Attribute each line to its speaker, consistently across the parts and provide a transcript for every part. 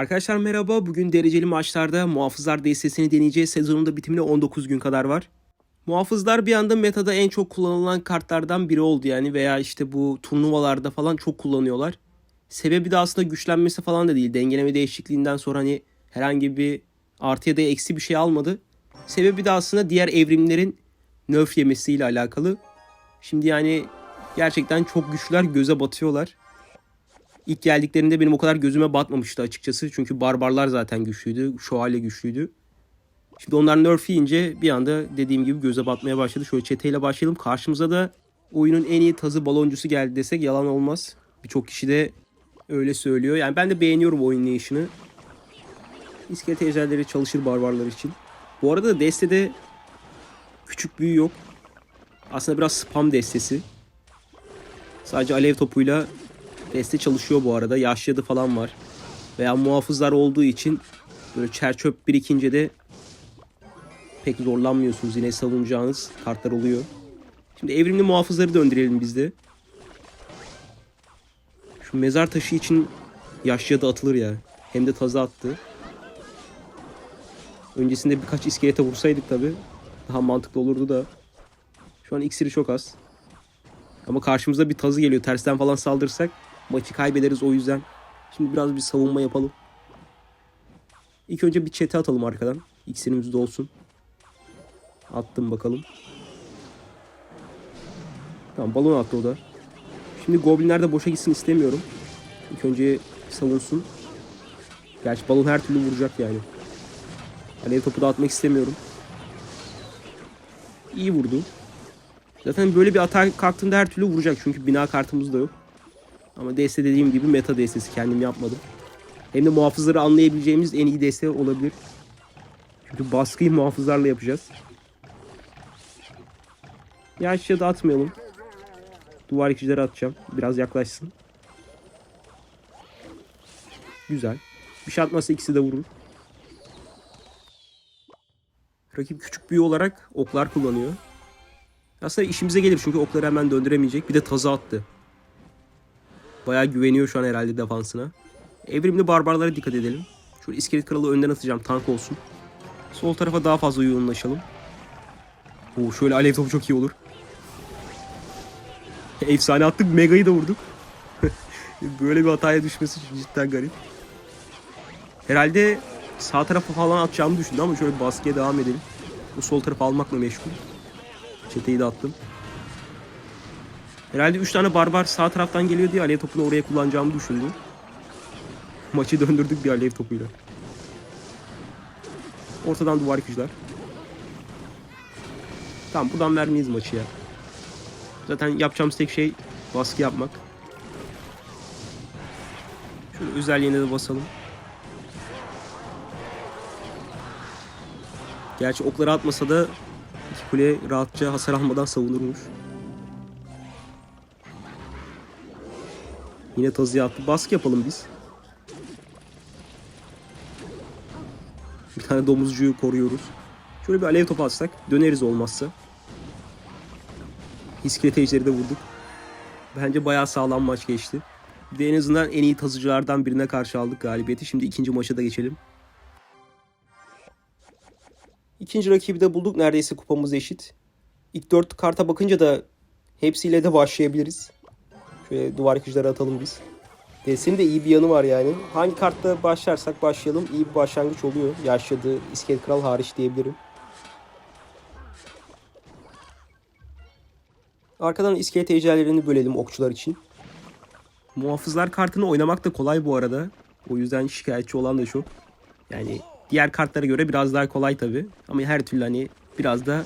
Speaker 1: Arkadaşlar merhaba. Bugün dereceli maçlarda muhafızlar destesini deneyeceğiz. Sezonun da bitimine 19 gün kadar var. Muhafızlar bir anda metada en çok kullanılan kartlardan biri oldu yani veya işte bu turnuvalarda falan çok kullanıyorlar. Sebebi de aslında güçlenmesi falan da değil. Dengeleme değişikliğinden sonra hani herhangi bir artı ya da eksi bir şey almadı. Sebebi de aslında diğer evrimlerin nerf yemesiyle alakalı. Şimdi yani gerçekten çok güçlüler göze batıyorlar. İlk geldiklerinde benim o kadar gözüme batmamıştı açıkçası. Çünkü barbarlar zaten güçlüydü. Şövalye güçlüydü. Şimdi onlar nerf yiyince bir anda dediğim gibi göze batmaya başladı. Şöyle çeteyle başlayalım. Karşımıza da oyunun en iyi tazı baloncusu geldi desek yalan olmaz. Birçok kişi de öyle söylüyor. Yani ben de beğeniyorum oynayışını. İskelet ejderleri çalışır barbarlar için. Bu arada da destede küçük büyü yok. Aslında biraz spam destesi. Sadece alev topuyla deste çalışıyor bu arada. Yaşyadı falan var. Veya muhafızlar olduğu için böyle çer çöp birikince de pek zorlanmıyorsunuz. Yine savunacağınız kartlar oluyor. Şimdi evrimli muhafızları döndürelim biz de. Şu mezar taşı için yaşyadı atılır ya. Hem de tazı attı. Öncesinde birkaç iskelete vursaydık tabi daha mantıklı olurdu da. Şu an iksiri çok az. Ama karşımıza bir tazı geliyor. Tersten falan saldırırsak maçı kaybederiz o yüzden. Şimdi biraz bir savunma yapalım. İlk önce bir çete atalım arkadan. İksirimiz de olsun. Attım bakalım. Tamam balon attı o da. Şimdi goblinler de boşa gitsin istemiyorum. İlk önce savunsun. Gerçi balon her türlü vuracak yani. Alev topu da atmak istemiyorum. İyi vurdu. Zaten böyle bir atak kalktığında her türlü vuracak. Çünkü bina kartımız da yok. Ama DS dediğim gibi meta DS'si kendim yapmadım. Hem de muhafızları anlayabileceğimiz en iyi DS olabilir. Çünkü baskıyı muhafızlarla yapacağız. Yaşça da atmayalım. Duvar ikicileri atacağım. Biraz yaklaşsın. Güzel. Bir şey atmazsa ikisi de vurur. Rakip küçük büyü olarak oklar kullanıyor. Aslında işimize gelir çünkü okları hemen döndüremeyecek. Bir de tazı attı. Bayağı güveniyor şu an herhalde defansına. Evrimli barbarlara dikkat edelim. Şöyle iskelet kralı önden atacağım tank olsun. Sol tarafa daha fazla yoğunlaşalım. Oo, şöyle alev topu çok iyi olur. Efsane attık. Mega'yı da vurduk. Böyle bir hataya düşmesi cidden garip. Herhalde sağ tarafa falan atacağımı düşündü ama şöyle baskıya devam edelim. Bu sol tarafı almakla meşgul. Çeteyi de attım. Herhalde 3 tane barbar sağ taraftan geliyor diye alev topunu oraya kullanacağımı düşündü. Maçı döndürdük bir alev topuyla. Ortadan duvar yıkıcılar. Tamam buradan vermeyiz maçı ya. Zaten yapacağımız tek şey baskı yapmak. Şöyle özelliğine de basalım. Gerçi okları atmasa da iki kule rahatça hasar almadan savunurmuş. Yine tazıya attı. Baskı yapalım biz. Bir tane domuzcuyu koruyoruz. Şöyle bir alev topu atsak döneriz olmazsa. İskelet ejderi de vurduk. Bence bayağı sağlam maç geçti. Bir de en azından en iyi tazıcılardan birine karşı aldık galibiyeti. Şimdi ikinci maça da geçelim. İkinci rakibi de bulduk. Neredeyse kupamız eşit. İlk dört karta bakınca da hepsiyle de başlayabiliriz. Şöyle duvar yıkıcıları atalım biz. Senin de iyi bir yanı var yani. Hangi kartta başlarsak başlayalım iyi bir başlangıç oluyor. Yaşadığı İskelet Kral hariç diyebilirim. Arkadan iskelet ejderlerini bölelim okçular için. Muhafızlar kartını oynamak da kolay bu arada. O yüzden şikayetçi olan da çok. Yani diğer kartlara göre biraz daha kolay tabi. Ama her türlü hani biraz da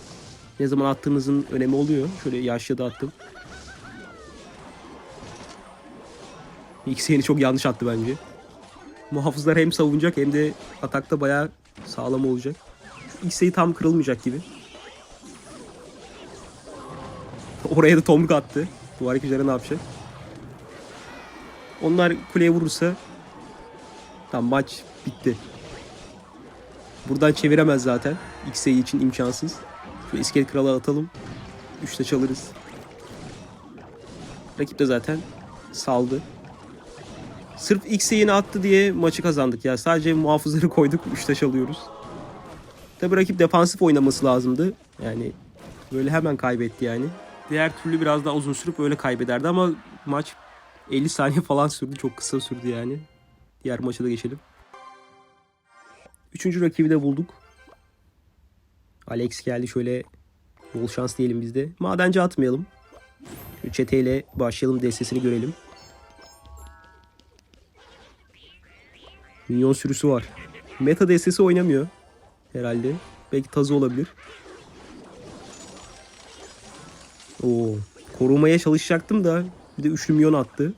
Speaker 1: ne zaman attığınızın önemi oluyor. Şöyle yaşlı da attım. İkisini çok yanlış attı bence. Muhafızlar hem savunacak hem de atakta bayağı sağlam olacak. X'e tam kırılmayacak gibi. Oraya da tomruk attı. Duvar yıkıcıları ne yapacak? Onlar kuleye vurursa tam maç bitti. Buradan çeviremez zaten. X'e için imkansız. Şu iskelet kralı atalım. Üçte çalırız. Rakip de zaten saldı. Sırf X yayını attı diye maçı kazandık ya. Sadece muhafızları koyduk. 3 taş alıyoruz. Tabi rakip defansif oynaması lazımdı. Yani böyle hemen kaybetti yani. Diğer türlü biraz daha uzun sürüp öyle kaybederdi ama maç 50 saniye falan sürdü. Çok kısa sürdü yani. Diğer maça da geçelim. Üçüncü rakibi de bulduk. Alex geldi şöyle bol şans diyelim biz de. Madenci atmayalım. Çeteyle başlayalım destesini görelim. Minyon sürüsü var. Meta destesi oynamıyor. Herhalde. Belki tazı olabilir. Oo, korumaya çalışacaktım da bir de üçlü minyon attı.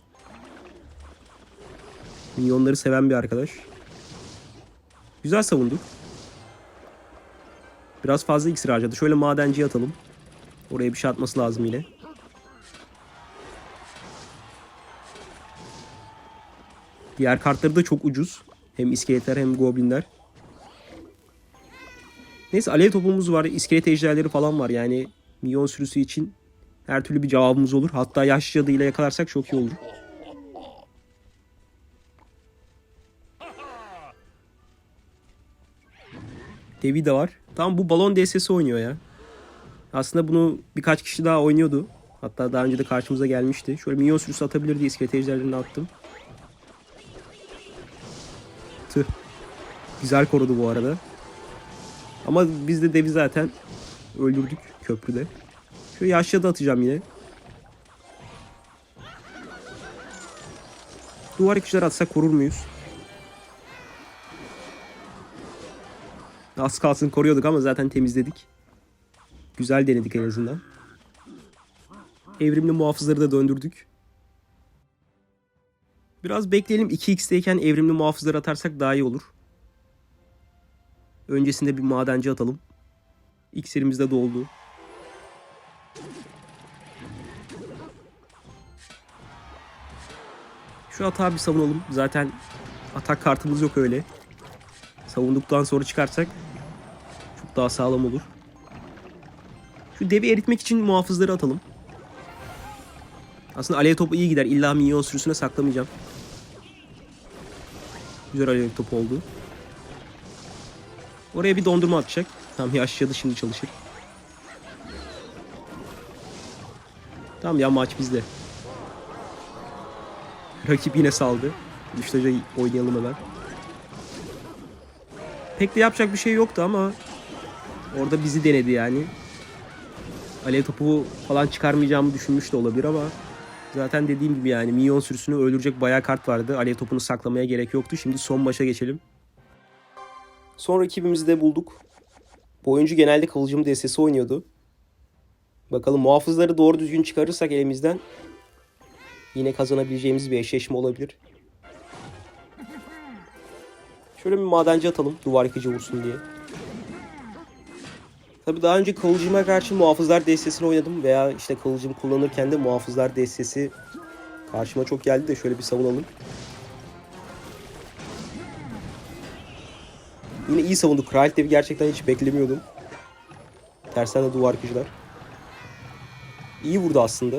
Speaker 1: Minyonları seven bir arkadaş. Güzel savunduk. Biraz fazla iksir harcadı. Şöyle madenciye atalım. Oraya bir şey atması lazım yine. Diğer kartları da çok ucuz. Hem iskeletler hem goblinler. Neyse alev topumuz var. İskelet ejderleri falan var. Yani milyon sürüsü için her türlü bir cevabımız olur. Hatta yaş cadıyla yakalarsak çok iyi olur. Devi de var. Tam bu balon DS'si oynuyor ya. Aslında bunu birkaç kişi daha oynuyordu. Hatta daha önce de karşımıza gelmişti. Şöyle milyon sürüsü atabilir diye iskelet ejderlerini attım. Tüh. Güzel korudu bu arada. Ama biz de devi zaten öldürdük köprüde. Şöyle yaşlı da atacağım yine. Duvar ikişler atsak korur muyuz? Az kalsın koruyorduk ama zaten temizledik. Güzel denedik en azından. Evrimli muhafızları da döndürdük. Biraz bekleyelim 2x'teyken evrimli muhafızları atarsak daha iyi olur. Öncesinde bir madenci atalım. İksirimiz de doldu. Şu atağı bir savunalım. Zaten atak kartımız yok öyle. Savunduktan sonra çıkarsak çok daha sağlam olur. Şu devi eritmek için muhafızları atalım. Aslında alev topu iyi gider. İlla minyon sürüsüne saklamayacağım. Güzel alev topu oldu. Oraya bir dondurma atacak. Tamam yaşadı şimdi çalışır. Tamam ya maç bizde. Rakip yine saldı. Müşteri oynayalım hemen. Pek de yapacak bir şey yoktu ama orada bizi denedi yani. Alev topu falan çıkarmayacağımı düşünmüş de olabilir ama zaten dediğim gibi yani minyon sürüsünü öldürecek bayağı kart vardı. Alev topunu saklamaya gerek yoktu. Şimdi son maça geçelim. Son rakibimizi de bulduk. Bu oyuncu genelde kıvılcım destesi oynuyordu. Bakalım muhafızları doğru düzgün çıkarırsak elimizden yine kazanabileceğimiz bir eşleşme olabilir. Şöyle bir madenci atalım duvar yıkıcı vursun diye. Tabi daha önce kıvılcıma karşı muhafızlar destesini oynadım veya işte kıvılcım kullanırken de muhafızlar destesi karşıma çok geldi de şöyle bir savunalım. Yine iyi savunduk. Kraliyet devi gerçekten hiç beklemiyordum. Tersten de duvar yıkıcılar. İyi vurdu aslında.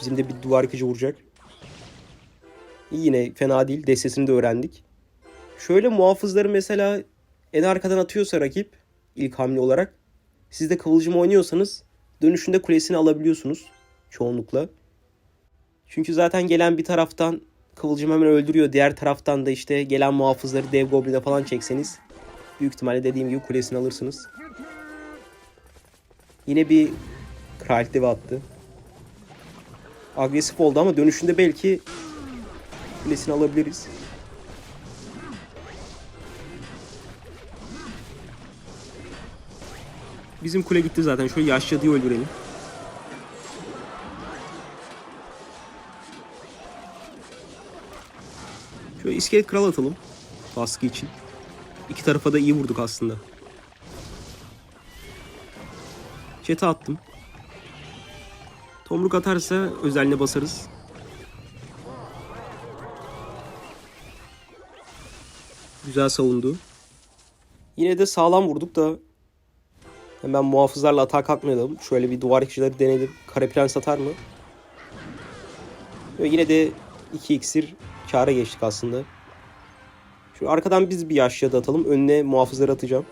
Speaker 1: Bizim de bir duvar yıkıcı vuracak. Yine fena değil. Destesini de öğrendik. Şöyle muhafızları mesela en arkadan atıyorsa rakip ilk hamle olarak siz de kıvılcım oynuyorsanız dönüşünde kulesini alabiliyorsunuz çoğunlukla. Çünkü zaten gelen bir taraftan Kıvılcım hemen öldürüyor. Diğer taraftan da işte gelen muhafızları dev goblin'e falan çekseniz büyük ihtimalle dediğim gibi kulesini alırsınız. Yine bir kraliyet devi attı. Agresif oldu ama dönüşünde belki kulesini alabiliriz. Bizim kule gitti zaten. Şöyle yaşlı öldürelim. Şöyle iskelet kral atalım. Baskı için. İki tarafa da iyi vurduk aslında. Çete attım. Tomruk atarsa özeline basarız. Güzel savundu. Yine de sağlam vurduk da hemen muhafızlarla atağa kalkmayalım. Şöyle bir duvar ikişleri denedim. Kare prens atar mı? Ve yine de 2 iksir kâra geçtik aslında. Şu arkadan biz bir yaşlıya da atalım. Önüne muhafızları atacağım.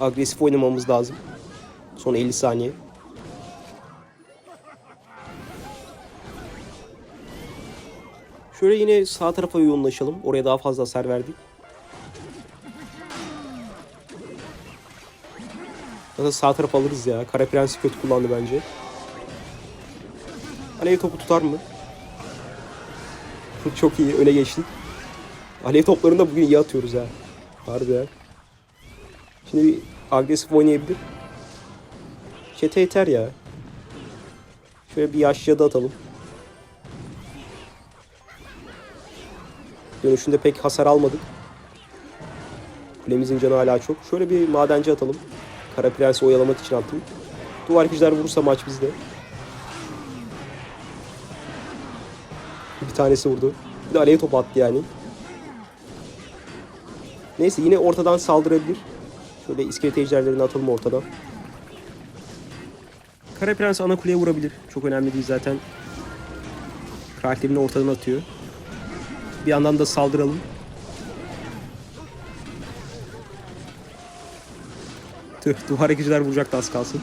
Speaker 1: Agresif oynamamız lazım. Son 50 saniye. Şöyle yine sağ tarafa yoğunlaşalım. Oraya daha fazla hasar verdik. Zaten sağ taraf alırız ya. Kara Prensi kötü kullandı bence. Alev topu tutar mı? Çok iyi. Öne geçtik. Alev toplarını da bugün iyi atıyoruz ha. Harbi ya. Şimdi bir agresif oynayabilir. Çete yeter ya. Şöyle bir yaşlıya da atalım. Dönüşünde pek hasar almadık. Kulemizin canı hala çok. Şöyle bir madenci atalım. Kara Prens'i oyalamak için attım. Duvar yıkıcılar vurursa maç bizde. Bir tanesi vurdu. Bir de alev topu attı yani. Neyse yine ortadan saldırabilir. Şöyle iskelet ejderlerini atalım ortadan. Kara Prens ana kuleye vurabilir. Çok önemli değil zaten. Karakterini ortadan atıyor. Bir yandan da saldıralım. Tüh duvar ekiciler vuracaktı az kalsın.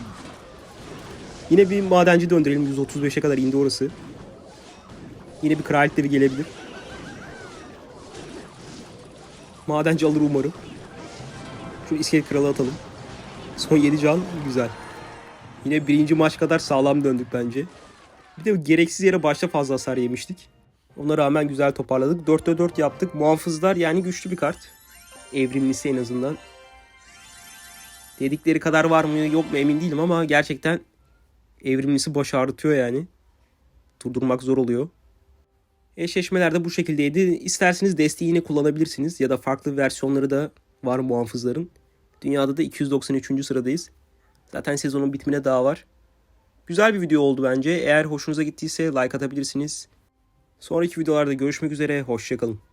Speaker 1: Yine bir madenci döndürelim. 135'e kadar indi orası. Yine bir kraliyet devi gelebilir. Madenci alır umarım. Şu iskelet kralı atalım. Son 7 can güzel. Yine birinci maç kadar sağlam döndük bence. Bir de gereksiz yere başta fazla hasar yemiştik. Ona rağmen güzel toparladık. 4'te 4 yaptık. Muhafızlar yani güçlü bir kart. Evrimlisi en azından. Dedikleri kadar var mı yok mu emin değilim ama gerçekten evrimlisi baş ağrıtıyor yani. Durdurmak zor oluyor. Eşleşmeler de bu şekildeydi. İsterseniz desteği yine kullanabilirsiniz ya da farklı versiyonları da var muhafızların. Dünyada da 293. sıradayız. Zaten sezonun bitimine daha var. Güzel bir video oldu bence. Eğer hoşunuza gittiyse like atabilirsiniz. Sonraki videolarda görüşmek üzere. Hoşçakalın.